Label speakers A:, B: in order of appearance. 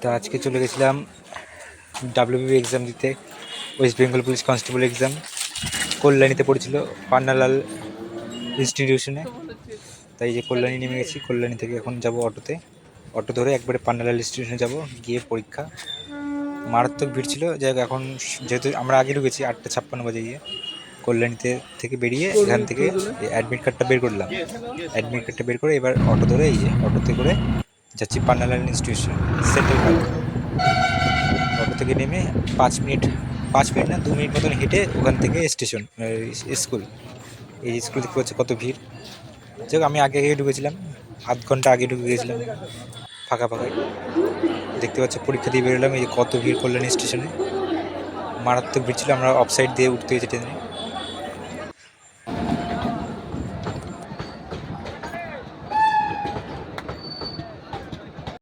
A: তো আজকে চলে গেছিলাম ডাব্লিউবি এক্সাম দিতে West Bengal police constable exam কল্যাণীতে পড়েছিল পান্নালাল ইনস্টিটিউশনে তাই যে কল্যাণী নেমে গেছি, কল্যাণী থেকে এখন যাব অটোতে। অটো ধরে একবারে পান্নালাল ইনস্টিটিউশনে যাব, গিয়ে পরীক্ষা। মারাত্মক ভিড় ছিল, যাই হোক এখন যেহেতু আমরা আগে ঢুকেছি আটটা ছাপ্পান্ন বাজে গিয়ে, কল্যাণীতে থেকে বেরিয়ে এখান থেকে অ্যাডমিট কার্ডটা বের করলাম। অ্যাডমিট কার্ডটা বের করে এবার অটো ধরে এই যে অটোতে করে যাচ্ছি Pannalal institution central park auto থেকে নেমে পাঁচ মিনিট পাঁচ মিনিট না, দু মিনিট মতন হেঁটে ওখান থেকে স্টেশন স্কুল এই স্কুল দেখতে পাচ্ছি কত ভিড়। যাই আমি আগে আগে ঢুকেছিলাম, আধ ঘণ্টা আগে ঢুকে গেছিলাম, ফাঁকা ফাঁকায় দেখতে পাচ্ছি পরীক্ষা দিয়ে বেরোলাম, এই যে কত ভিড় করলেন স্টেশনে মারাত্মক ভিড় ছিল, আমরা অফ সাইড দিয়ে উঠতে হয়েছে ট্রেনে